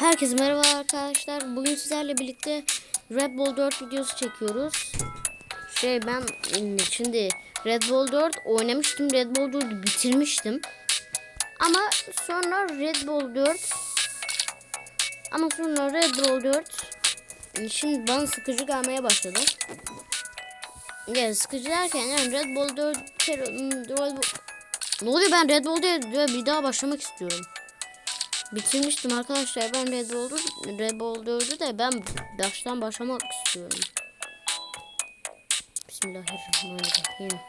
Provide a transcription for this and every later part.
Herkese merhaba arkadaşlar. Bugün sizlerle birlikte Red Bull 4 videosu çekiyoruz. Şey ben şimdi Red Bull 4 oynamıştım. Red Bull 4'ü bitirmiştim. Ama sonra Red Bull 4 ama sonra Red Bull 4 şimdi bana sıkıcı gelmeye başladı. Ya sıkıcı derken yani Red Bull 4 Red Bull ne oluyor ben Red Bull 4 bir daha başlamak istiyorum. Bitirmiştim arkadaşlar. Ben Red Bull'u Red 4'ü de ben baştan başlamak istiyorum. Bismillahirrahmanirrahim.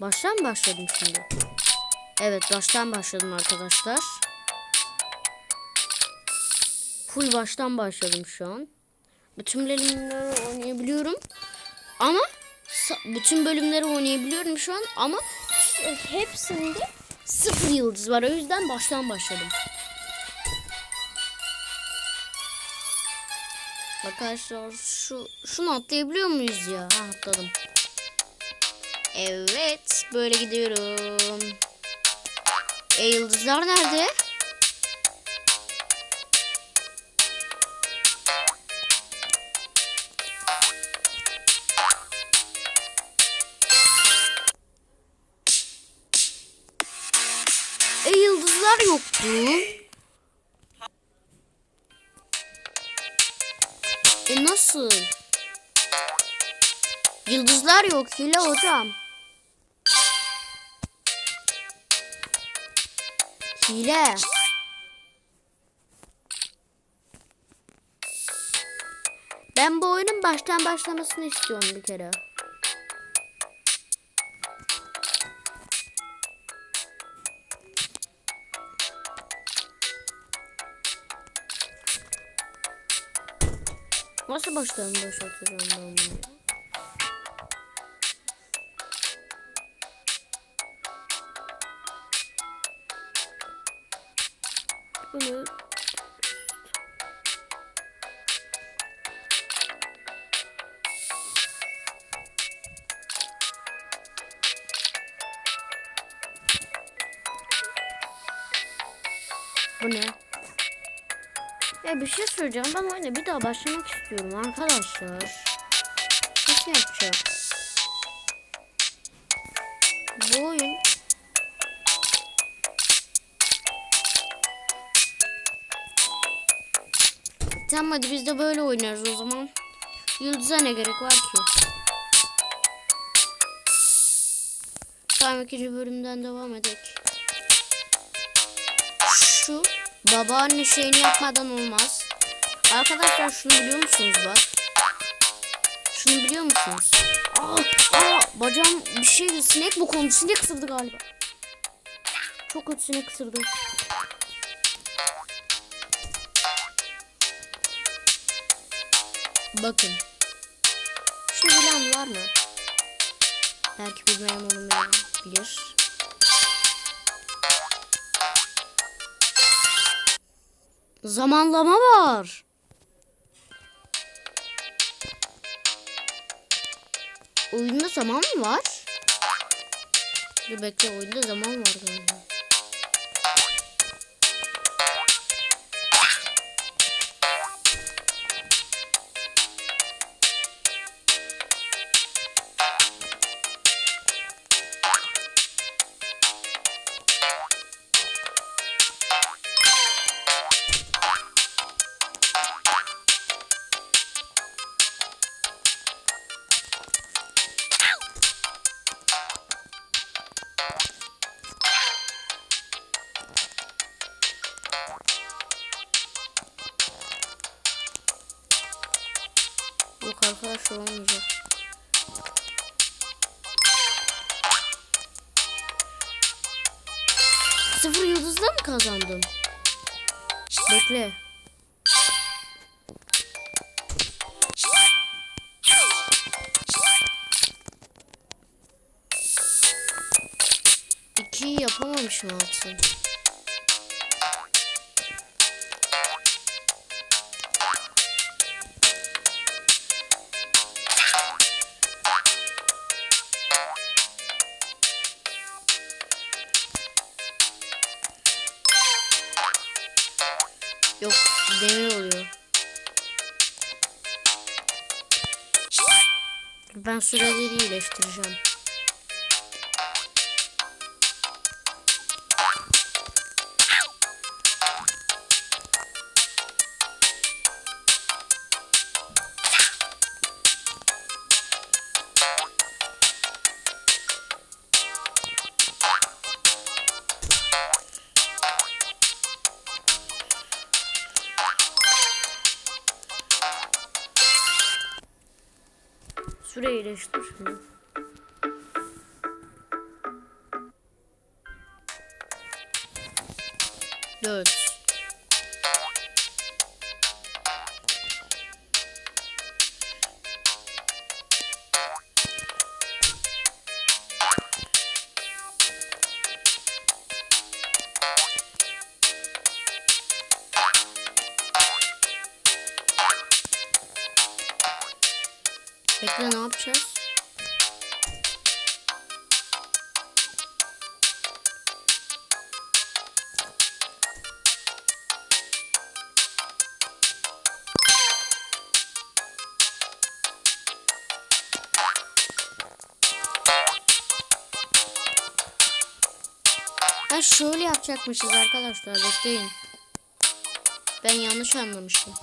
Baştan mı başladım şimdi? Evet baştan başladım arkadaşlar. Full baştan başladım şu an. Bütün bölümleri oynayabiliyorum. Ama bütün bölümleri oynayabiliyorum şu an ama hepsinde sıfır yıldız var. O yüzden baştan başladım. Arkadaşlar şu şunu atlayabiliyor muyuz ya? Ha, atladım. Evet, böyle gidiyorum. E yıldızlar nerede? Yıldızlar yoktu. E nasıl? Yıldızlar yok hile hocam. Hile. Ben bu oyunun baştan başlamasını istiyorum bir kere. Nasıl baştan başlatacağım ben bunu? Bunu Bu ne? Ya bir şey söyleyeceğim. Ben oyuna bir daha başlamak istiyorum arkadaşlar. Nasıl yapacağım? Bu oyun Tamam hadi biz de böyle oynarız o zaman. Yıldız'a ne gerek var ki? Tamam ikinci bölümden devam edelim. Şu babaanne şeyini yapmadan olmaz. Arkadaşlar şunu biliyor musunuz bak? Şunu biliyor musunuz? Aa, aa bacağım bir şey sinek bu konu sinek ısırdı galiba. Çok kötü sinek ısırdı. Bakın. Şunu bilen var mı? Belki bilmeyen olmayabilir. Zamanlama var. Oyunda zaman mı var? Dur bekle oyunda zaman var galiba. Sıfır yıldızla mı kazandım? Bekle. İkiyi yapamamışım altın. Yok demir oluyor. Ben süreleri iyileştireceğim. Süre iyileştir şimdi. Dört. Bekle ne yapacağız? Ha şöyle yapacakmışız arkadaşlar bekleyin. Ben yanlış anlamıştım.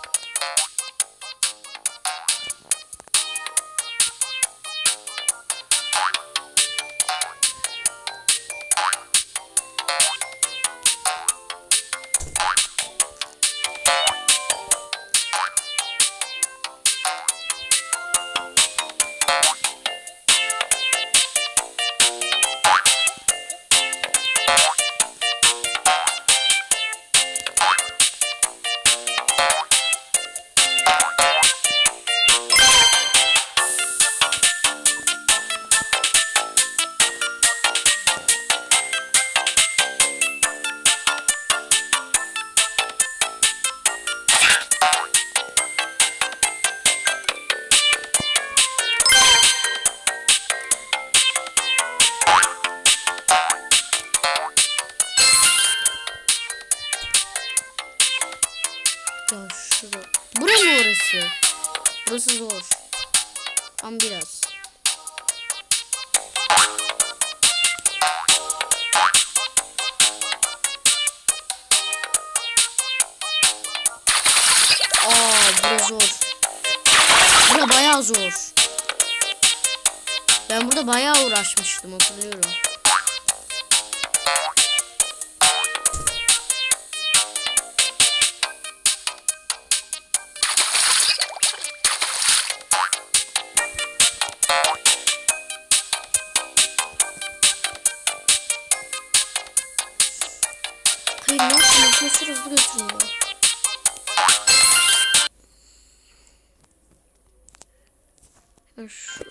Burası zor. Ama biraz. Aa bura zor. Bura bayağı zor. Ben burada bayağı uğraşmıştım hatırlıyorum. Yapayım? Asansör hızlı götürüyor. Ha, Şu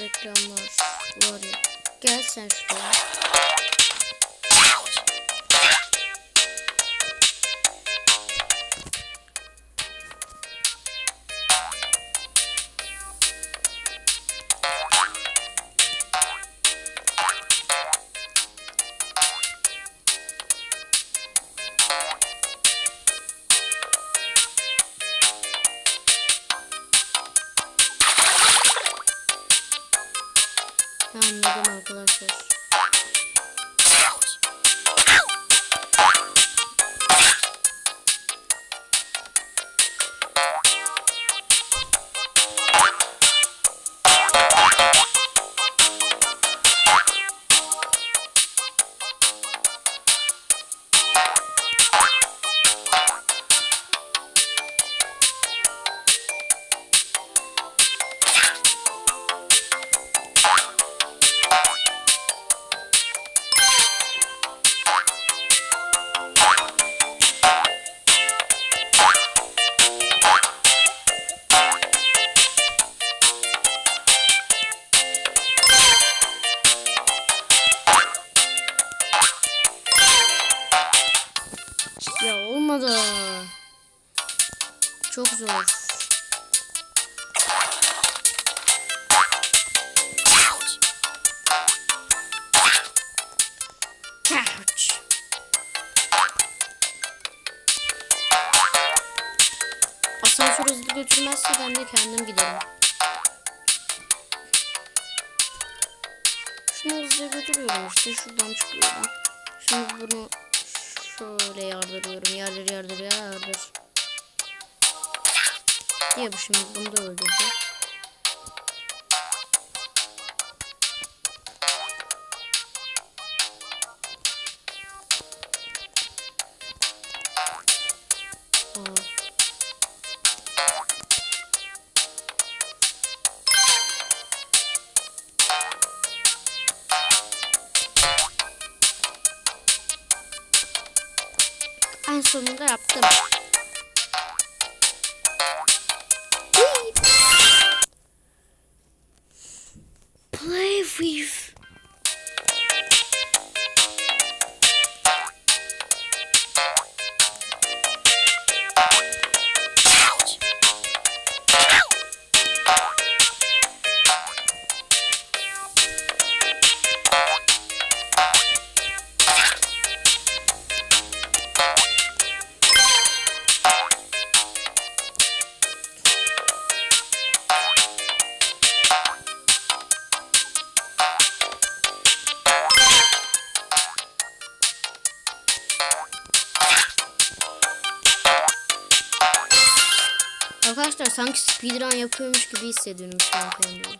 reklamlar var ya. Gel sen şuraya. Anladım arkadaşlar. Zor. Couch. asansör hızlı götürmezse ben de kendim giderim. Şunu hızlıca götürüyorum işte şuradan çıkıyorum. Şimdi bunu şöyle yardırıyorum. Yardır yardır yardır. Diye bu şimdi bunu da öldürecek. En sonunda yaptım. we've sanki speedrun yapıyormuş gibi hissediyorum şu an kendimi.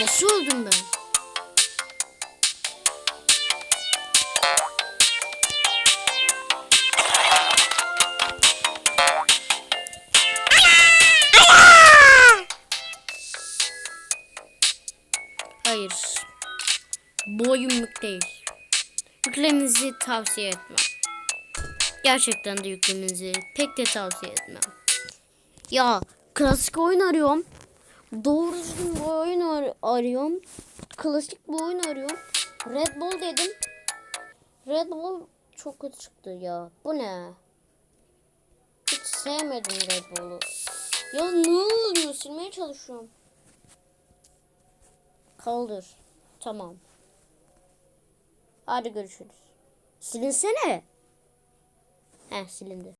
Nasıl öldüm ben? Bu oyun yük değil. Yüklemenizi tavsiye etmem. Gerçekten de yüklemenizi pek de tavsiye etmem. Ya klasik oyun arıyorum. Doğru düzgün bir oyun ar- arıyorum. Klasik bir oyun arıyorum. Red Bull dedim. Red Bull çok kötü çıktı ya. Bu ne? Hiç sevmedim Red Bull'u. Ya ne oluyor? Silmeye çalışıyorum. Kaldır. Tamam. Hadi görüşürüz. Silinsene. Heh silindi.